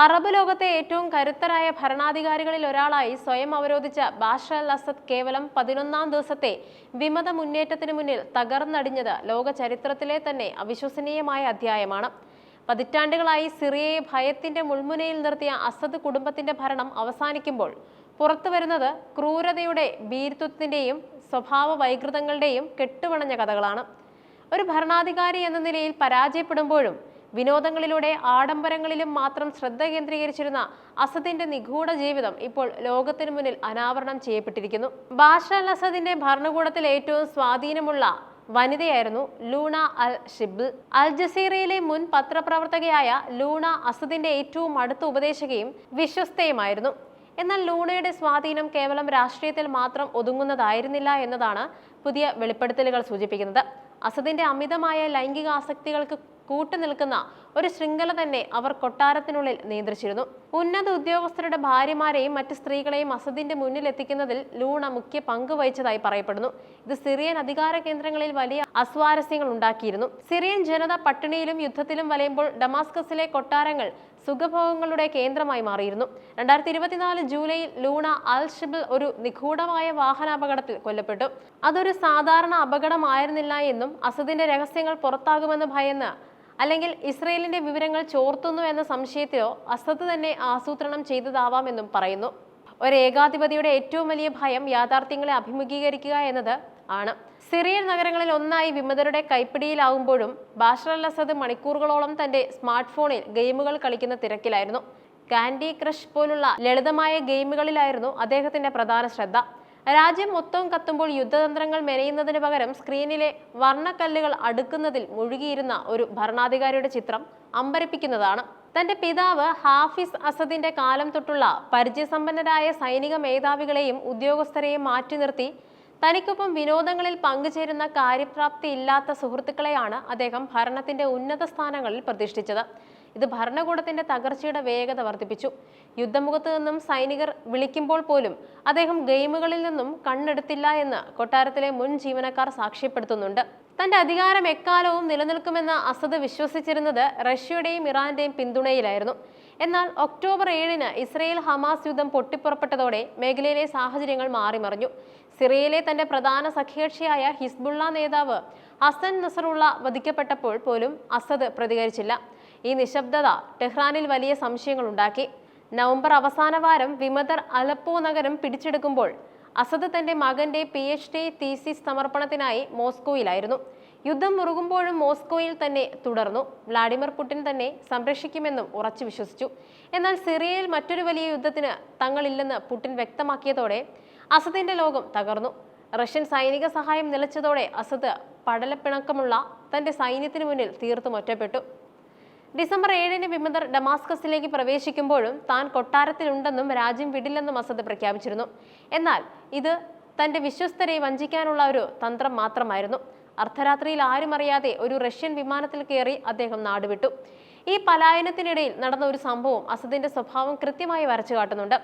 Arab ലോകത്തെ ഏറ്റവും കരുത്തരായ ഭരണാധികാരികളിൽ ഒരാളായി സ്വയം അവരോധിച്ച ബാഷർ അൽ അസദ് കേവലം പതിനൊന്നാം ദിവസത്തെ വിമത മുന്നേറ്റത്തിന് മുന്നിൽ തകർന്നടിഞ്ഞത് ലോക ചരിത്രത്തിലെ തന്നെ അവിശ്വസനീയമായ അധ്യായമാണ്. പതിറ്റാണ്ടുകളായി സിറിയയെ ഭയത്തിന്റെ മുൾമുനയിൽ നിർത്തിയ അസദ് കുടുംബത്തിന്റെ ഭരണം അവസാനിക്കുമ്പോൾ പുറത്തു വരുന്നത് ക്രൂരതയുടെ ഭീരുത്വത്തിന്റെയും സ്വഭാവ വൈകൃതങ്ങളുടെയും കെട്ടുവണഞ്ഞ കഥകളാണ്. ഒരു ഭരണാധികാരി എന്ന നിലയിൽ പരാജയപ്പെടുമ്പോഴും വിനോദങ്ങളിലൂടെ ആഡംബരങ്ങളിലും മാത്രം ശ്രദ്ധ കേന്ദ്രീകരിച്ചിരുന്ന അസദിന്റെ നിഗൂഢ ജീവിതം ഇപ്പോൾ ലോകത്തിനു മുന്നിൽ അനാവരണം ചെയ്യപ്പെട്ടിരിക്കുന്നു. ബാഷ അൽ അസദിന്റെ ഭരണകൂടത്തിൽ ഏറ്റവും സ്വാധീനമുള്ള വനിതയായിരുന്നു ലൂണ അൽ ഷിബിൾ അൽ ജസീറയിലെ മുൻ പത്രപ്രവർത്തകയായ ലൂണ അസദിന്റെ ഏറ്റവും അടുത്ത ഉപദേശകയും വിശ്വസ്തയുമായിരുന്നു. എന്നാൽ ലൂണയുടെ സ്വാധീനം കേവലം രാഷ്ട്രീയത്തിൽ മാത്രം ഒതുങ്ങുന്നതായിരുന്നില്ല എന്നതാണ് പുതിയ വെളിപ്പെടുത്തലുകൾ സൂചിപ്പിക്കുന്നത്. അസദിന്റെ അമിതമായ ലൈംഗിക ആസക്തികൾക്ക് കൂട്ടുനിൽക്കുന്ന ഒരു ശൃംഖല തന്നെ അവർ കൊട്ടാരത്തിനുള്ളിൽ നിയന്ത്രിച്ചിരുന്നു. ഉന്നത ഉദ്യോഗസ്ഥരുടെ ഭാര്യമാരെയും മറ്റ് സ്ത്രീകളെയും അസദിന്റെ മുന്നിൽ എത്തിക്കുന്നതിൽ ലൂണ മുഖ്യ പങ്ക് വഹിച്ചതായി പറയപ്പെടുന്നു. ഇത് സിറിയൻ അധികാര കേന്ദ്രങ്ങളിൽ വലിയ അസ്വാരസ്യങ്ങൾ ഉണ്ടാക്കിയിരുന്നു. സിറിയൻ ജനത പട്ടിണിയിലും യുദ്ധത്തിലും വലയുമ്പോൾ ഡമാസ്കസിലെ കൊട്ടാരങ്ങൾ സുഖഭോഗങ്ങളുടെ കേന്ദ്രമായി മാറിയിരുന്നു. രണ്ടായിരത്തി ഇരുപത്തിനാല് ജൂലൈയിൽ ലൂണ അൽ ഒരു നിഗൂഢമായ വാഹനാപകടത്തിൽ കൊല്ലപ്പെട്ടു. അതൊരു സാധാരണ അപകടമായിരുന്നില്ല എന്നും അസദിന്റെ രഹസ്യങ്ങൾ പുറത്താകുമെന്ന് ഭയന്ന് അല്ലെങ്കിൽ ഇസ്രയേലിന്റെ വിവരങ്ങൾ ചോർത്തുന്നു എന്ന സംശയത്തിലോ അസത്ത് തന്നെ ആസൂത്രണം ചെയ്തതാവാമെന്നും പറയുന്നു. ഒരു ഏകാധിപതിയുടെ ഏറ്റവും വലിയ ഭയം യാഥാർത്ഥ്യങ്ങളെ അഭിമുഖീകരിക്കുക എന്നത് ആണ്. സിറിയൻ നഗരങ്ങളിൽ ഒന്നായി വിമതരുടെ കൈപ്പിടിയിലാവുമ്പോഴും ബാഷർ അൽ അസദ് മണിക്കൂറുകളോളം തന്റെ സ്മാർട്ട് ഫോണിൽ ഗെയിമുകൾ കളിക്കുന്ന തിരക്കിലായിരുന്നു. കാൻഡി ക്രഷ് പോലുള്ള ലളിതമായ ഗെയിമുകളിലായിരുന്നു അദ്ദേഹത്തിന്റെ പ്രധാന ശ്രദ്ധ. രാജ്യം മൊത്തം കത്തുമ്പോൾ യുദ്ധതന്ത്രങ്ങൾ മെനയുന്നതിന് പകരം സ്ക്രീനിലെ വർണക്കല്ലുകൾ അടുക്കുന്നതിൽ മുഴുകിയിരുന്ന ഒരു ഭരണാധികാരിയുടെ ചിത്രം അമ്പരപ്പിക്കുന്നതാണ്. തന്റെ പിതാവ് ഹാഫിസ് അസദിന്റെ കാലം തൊട്ടുള്ള പരിചയസമ്പന്നരായ സൈനിക മേധാവികളെയും ഉദ്യോഗസ്ഥരെയും മാറ്റി നിർത്തി. തനിക്കൊപ്പം വിനോദങ്ങളിൽ പങ്കുചേരുന്ന കാര്യപ്രാപ്തി ഇല്ലാത്ത സുഹൃത്തുക്കളെയാണ് അദ്ദേഹം ഭരണത്തിന്റെ ഉന്നത സ്ഥാനങ്ങളിൽ പ്രതിഷ്ഠിച്ചത്. ഇത് ഭരണകൂടത്തിന്റെ തകർച്ചയുടെ വേഗത വർദ്ധിപ്പിച്ചു. യുദ്ധമുഖത്ത് നിന്നും സൈനികർ വിളിക്കുമ്പോൾ പോലും അദ്ദേഹം ഗെയിമുകളിൽ നിന്നും കണ്ണെടുത്തില്ല എന്ന് കൊട്ടാരത്തിലെ മുൻ ജീവനക്കാർ സാക്ഷ്യപ്പെടുത്തുന്നുണ്ട്. തന്റെ അധികാരം എക്കാലവും നിലനിൽക്കുമെന്ന അസദ് വിശ്വസിച്ചിരുന്നത് റഷ്യയുടെയും ഇറാന്റെയും പിന്തുണയിലായിരുന്നു. എന്നാൽ ഒക്ടോബർ ഏഴിന് ഇസ്രയേൽ ഹമാസ് യുദ്ധം പൊട്ടിപ്പുറപ്പെട്ടതോടെ മേഖലയിലെ സാഹചര്യങ്ങൾ മാറിമറിഞ്ഞു. സിറിയയിലെ തന്റെ പ്രധാന സഖ്യകക്ഷിയായ ഹിസ്ബുള്ള നേതാവ് ഹസൻ നസറുള്ള വധിക്കപ്പെട്ടപ്പോൾ പോലും അസദ് പ്രതികരിച്ചില്ല. ഈ നിശബ്ദത ടെഹ്റാനിൽ വലിയ സംശയങ്ങൾ ഉണ്ടാക്കി നവംബർ അവസാന വാരം വിമതർ അലപ്പോ നഗരം പിടിച്ചെടുക്കുമ്പോൾ അസദ് തന്റെ മകന്റെ പി എച്ച് ഡി തീസിസ് സമർപ്പണത്തിനായി മോസ്കോയിലായിരുന്നു. യുദ്ധം മുറുകുമ്പോഴും മോസ്കോയിൽ തന്നെ തുടർന്നു. വ്ളാഡിമിർ പുടിൻ തന്നെ സംരക്ഷിക്കുമെന്നും ഉറച്ചു വിശ്വസിച്ചു. എന്നാൽ സിറിയയിൽ മറ്റൊരു വലിയ യുദ്ധത്തിന് തങ്ങളില്ലെന്ന് പുടിൻ വ്യക്തമാക്കിയതോടെ അസദിന്റെ ലോകം തകർന്നു. റഷ്യൻ സൈനിക സഹായം നിലച്ചതോടെ അസദ് പടലപ്പിണക്കമുള്ള തന്റെ സൈന്യത്തിന് മുന്നിൽ തീർത്തും ഒറ്റപ്പെട്ടു. ഡിസംബർ ഏഴിന് വിമതർ ഡമാസ്കസിലേക്ക് പ്രവേശിക്കുമ്പോഴും താൻ കൊട്ടാരത്തിലുണ്ടെന്നും രാജ്യം വിടില്ലെന്നും അസദ് പ്രഖ്യാപിച്ചിരുന്നു. എന്നാൽ ഇത് തന്റെ വിശ്വസ്തരെ വഞ്ചിക്കാനുള്ള ഒരു തന്ത്രം മാത്രമായിരുന്നു. അർദ്ധരാത്രിയിൽ ആരും അറിയാതെ ഒരു റഷ്യൻ വിമാനത്തിൽ കയറി അദ്ദേഹം നാടുവിട്ടു. ഈ പലായനത്തിനിടയിൽ നടന്ന ഒരു സംഭവം അസദിന്റെ സ്വഭാവം കൃത്യമായി വരച്ചു കാട്ടുന്നുണ്ട്.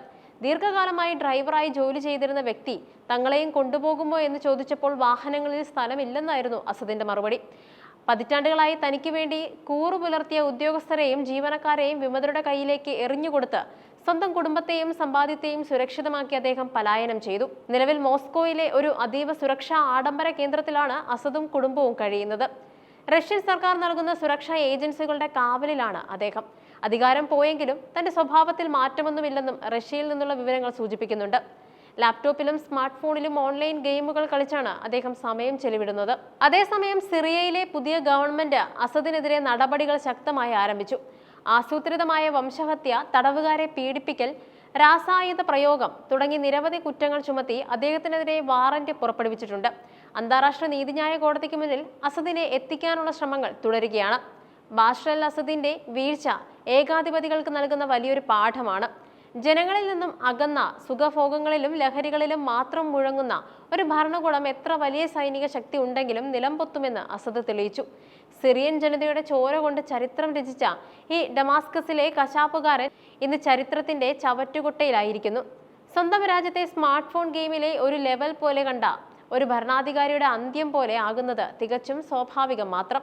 ദീർഘകാലമായി ഡ്രൈവറായി ജോലി ചെയ്തിരുന്ന വ്യക്തി തങ്ങളെയും കൊണ്ടുപോകുമോ എന്ന് ചോദിച്ചപ്പോൾ വാഹനങ്ങളിൽ സ്ഥലമില്ലെന്നായിരുന്നു അസദിന്റെ മറുപടി. പതിറ്റാണ്ടുകളായി തനിക്ക് വേണ്ടി കൂറു പുലർത്തിയ ഉദ്യോഗസ്ഥരെയും ജീവനക്കാരെയും വിമതരുടെ കയ്യിലേക്ക് എറിഞ്ഞുകൊടുത്ത് സ്വന്തം കുടുംബത്തെയും സമ്പാദ്യത്തെയും സുരക്ഷിതമാക്കി അദ്ദേഹം പലായനം ചെയ്തു. നിലവിൽ മോസ്കോയിലെ ഒരു അതീവ സുരക്ഷാ ആഡംബര കേന്ദ്രത്തിലാണ് അസദും കുടുംബവും കഴിയുന്നത്. റഷ്യൻ സർക്കാർ നൽകുന്ന സുരക്ഷാ ഏജൻസികളുടെ കാവലിലാണ് അദ്ദേഹം. അധികാരം പോയെങ്കിലും തന്റെ സ്വഭാവത്തിൽ മാറ്റമൊന്നുമില്ലെന്നും റഷ്യയിൽ നിന്നുള്ള വിവരങ്ങൾ സൂചിപ്പിക്കുന്നുണ്ട്. ലാപ്ടോപ്പിലും സ്മാർട്ട് ഫോണിലും ഓൺലൈൻ ഗെയിമുകൾ കളിച്ചാണ് അദ്ദേഹം സമയം ചെലവിടുന്നത്. അതേസമയം സിറിയയിലെ പുതിയ ഗവൺമെന്റ് അസദിനെതിരെ നടപടികൾ ശക്തമായി ആരംഭിച്ചു. ആസൂത്രിതമായ വംശഹത്യ തടവുകാരെ പീഡിപ്പിക്കൽ രാസായുധ പ്രയോഗം തുടങ്ങി നിരവധി കുറ്റങ്ങൾ ചുമത്തി അദ്ദേഹത്തിനെതിരെ വാറന്റ് പുറപ്പെടുവിച്ചിട്ടുണ്ട്. അന്താരാഷ്ട്ര നീതിന്യായ കോടതിക്ക് മുന്നിൽ അസദിനെ എത്തിക്കാനുള്ള ശ്രമങ്ങൾ തുടരുകയാണ്. ബാഷർ അസദിന്റെ വീഴ്ച ഏകാധിപതികൾക്ക് നൽകുന്ന വലിയൊരു പാഠമാണ്. ജനങ്ങളിൽ നിന്നും അകന്ന സുഖഭോഗങ്ങളിലും ലഹരികളിലും മാത്രം മുഴങ്ങുന്ന ഒരു ഭരണകൂടം എത്ര വലിയ സൈനിക ശക്തി ഉണ്ടെങ്കിലും നിലംപൊത്തുമെന്ന് അസദ് തെളിയിച്ചു. സിറിയൻ ജനതയുടെ ചോര കൊണ്ട് ചരിത്രം രചിച്ച ഈ ഡമാസ്കസിലെ കശാപ്പുകാരൻ ഇന്ന് ചരിത്രത്തിന്റെ ചവറ്റുകുട്ടയിലായിരിക്കുന്നു. സ്വന്തം രാജ്യത്തെ സ്മാർട്ട് ഫോൺ ഗെയിമിലെ ഒരു ലെവൽ പോലെ കണ്ട ഒരു ഭരണാധികാരിയുടെ അന്ത്യം പോലെ ആകുന്നത് തികച്ചും സ്വാഭാവികം മാത്രം.